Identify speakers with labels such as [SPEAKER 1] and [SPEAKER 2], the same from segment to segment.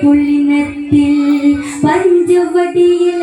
[SPEAKER 1] പുള്ളിനത്തിൽ പഞ്ചവടിയിൽ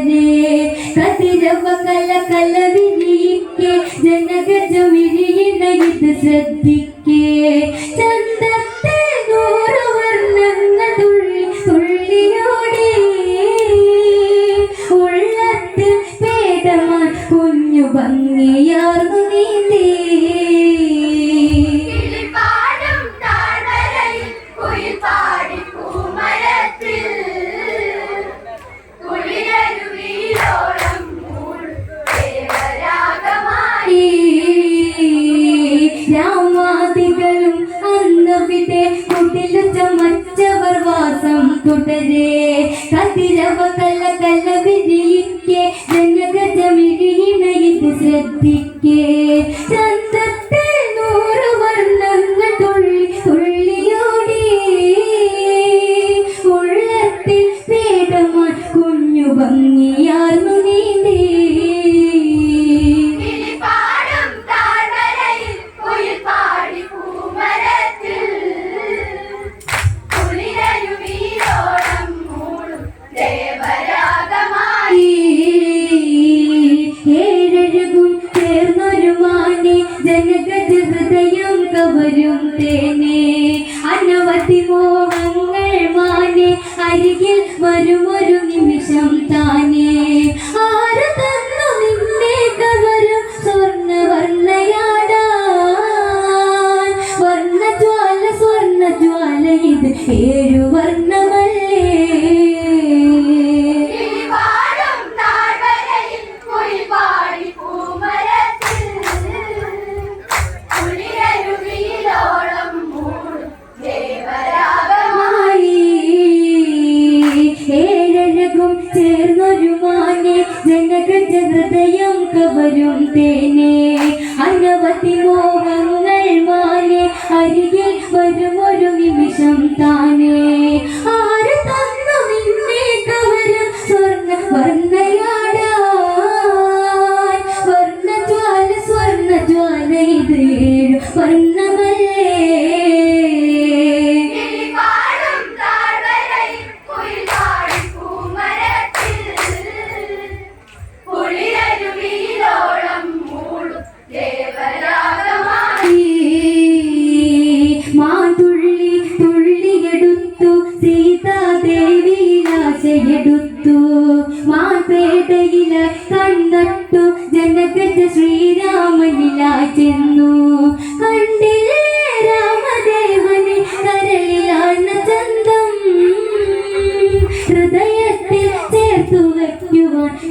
[SPEAKER 1] ಕಲನೆ ಕಸಿರವ ಕಲ ಕಲವಿರಿಯಿಕ್ಕೆ ಜನಗಜಮಿರಿಯನ ಇದು ಶ್ರದ್ಧಿಕ್ಕೆ ಚಂದತ್ತೆ ನೂರು ವರ್ಣನ್ನ തുള്ളി തുള്ളിയോടി ഉള്ളത്തിൽ ഭേദമാ കുഞ്ഞു ഭംഗിയ യേശുവേ വരും തേനെ അനവധി മോഹങ്ങൾ മാനെ അരികിൽ വരുമോ ورم تینے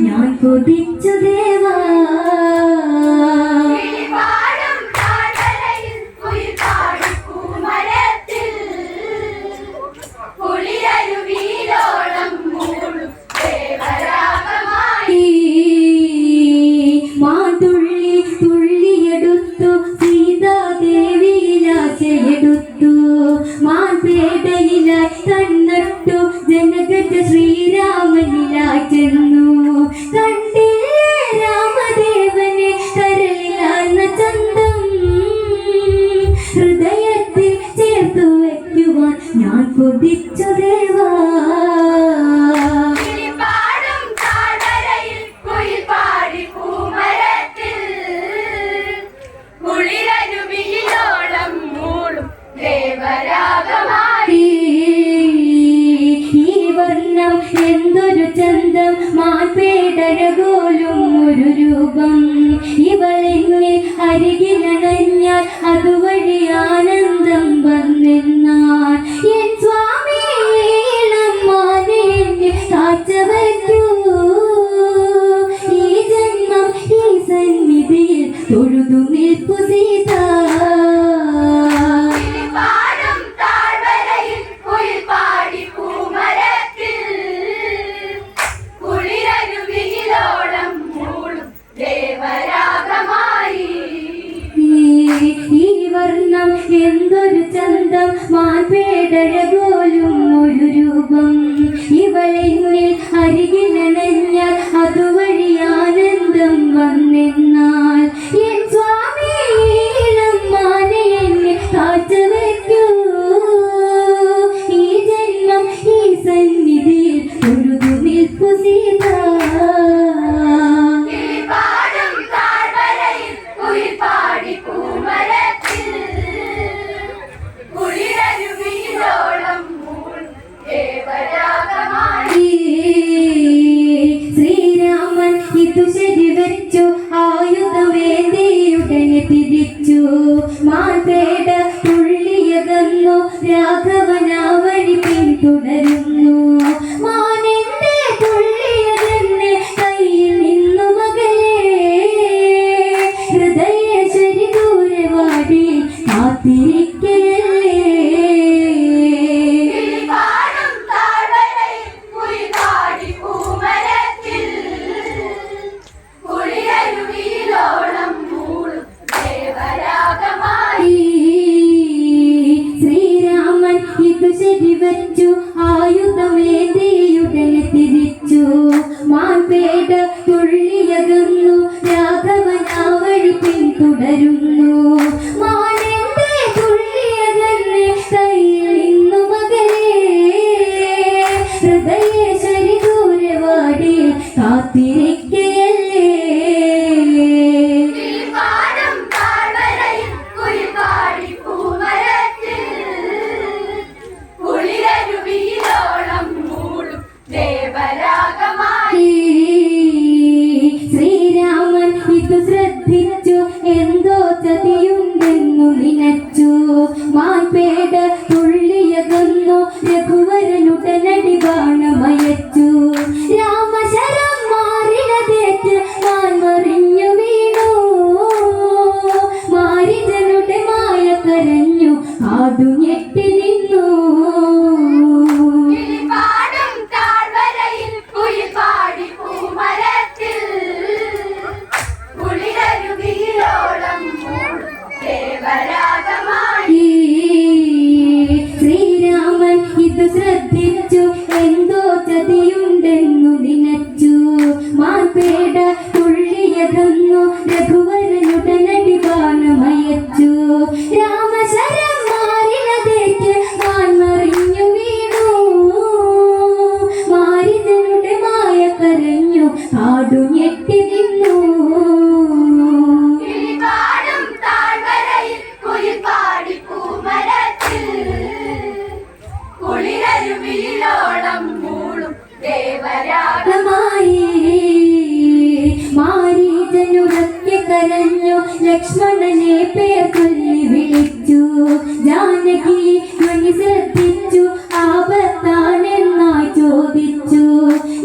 [SPEAKER 1] ഞാൻ കൊതിച്ചു ദേവാ.
[SPEAKER 2] മാതേടയിലായി കണ്ണട്ടു ജനകജ ശ്രീരാമനിലായി ചെന്നു. കണ്ടി അഴകോലും ഒരു രൂപം. ഇവളെന്നെ
[SPEAKER 1] അരികിലണ മാൻപേടഴകു മൂളും ദേവരാഗമായി.
[SPEAKER 2] കരഞ്ഞു ലക്ഷ്മണനെ പേർ ചൊല്ലി വിളിച്ചു. ജാനകി മണി ശ്രദ്ധിച്ചു ആപത്താനെന്നായി ചോദിച്ചു.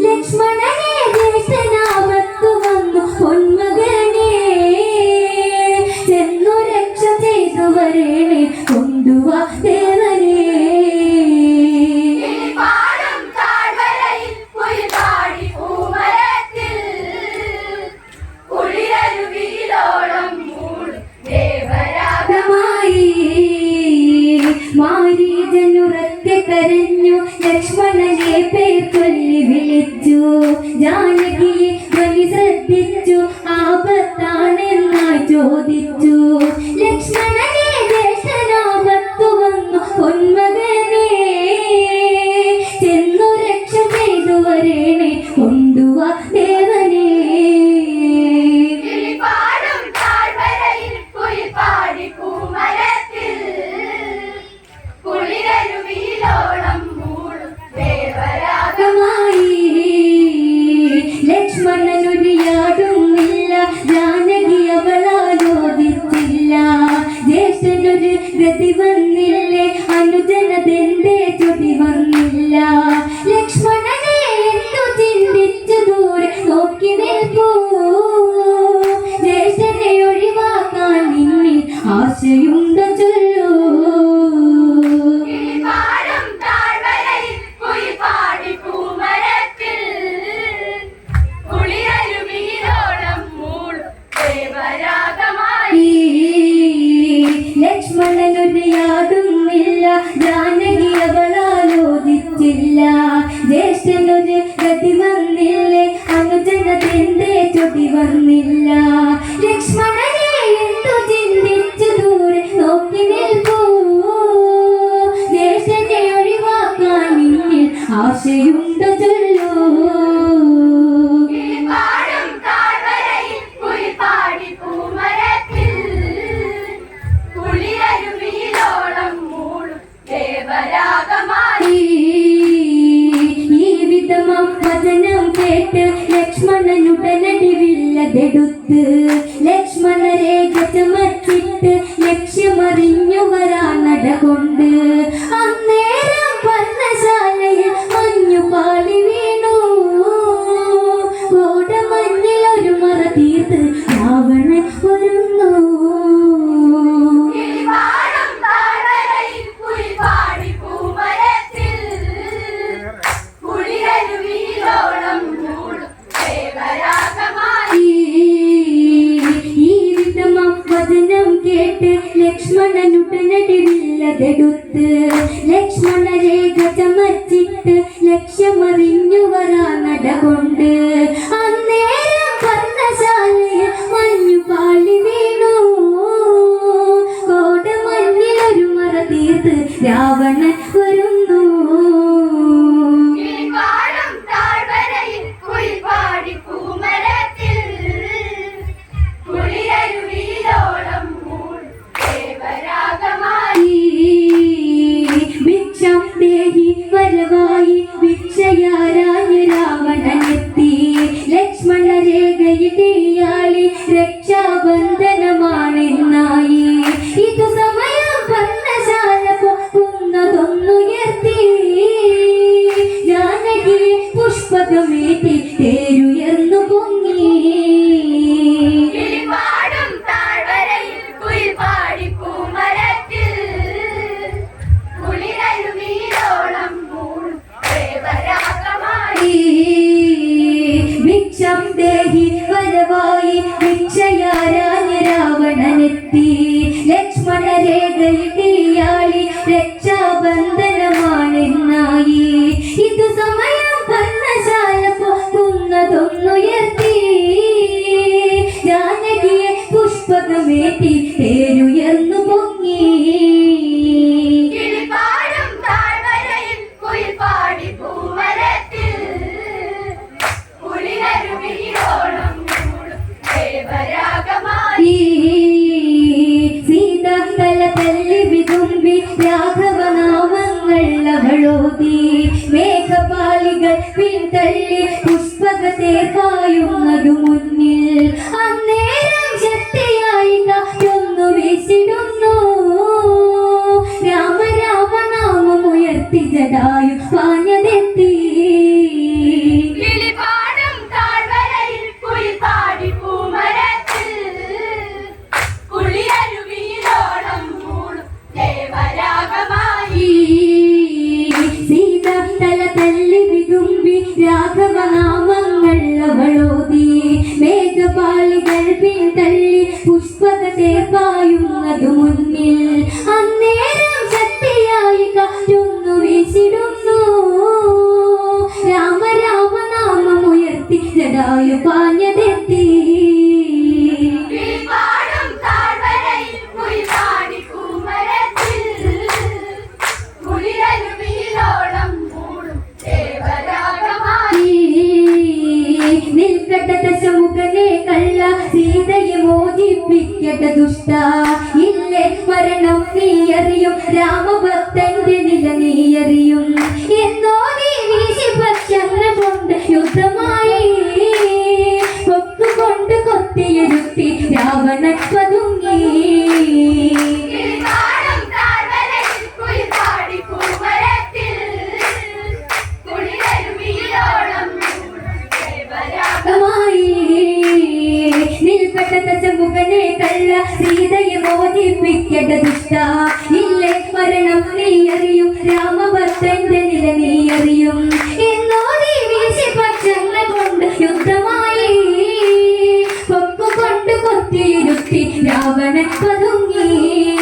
[SPEAKER 1] ലക്ഷ്മണ ലക്ഷ്മണനുടനടി വില്ലതെടുത്ത് ലക്ഷ്മണ രേഖ ചമച്ചിട്ട് ലക്ഷ്യമറിഞ്ഞു വരാ നടകൊണ്ട്. അന്നേരം പുഷ്പകത്തെ പായുന്നതു മുന്നിൽ പാഞ്ഞതെത്തി. രാവണൻ പതുങ്ങി.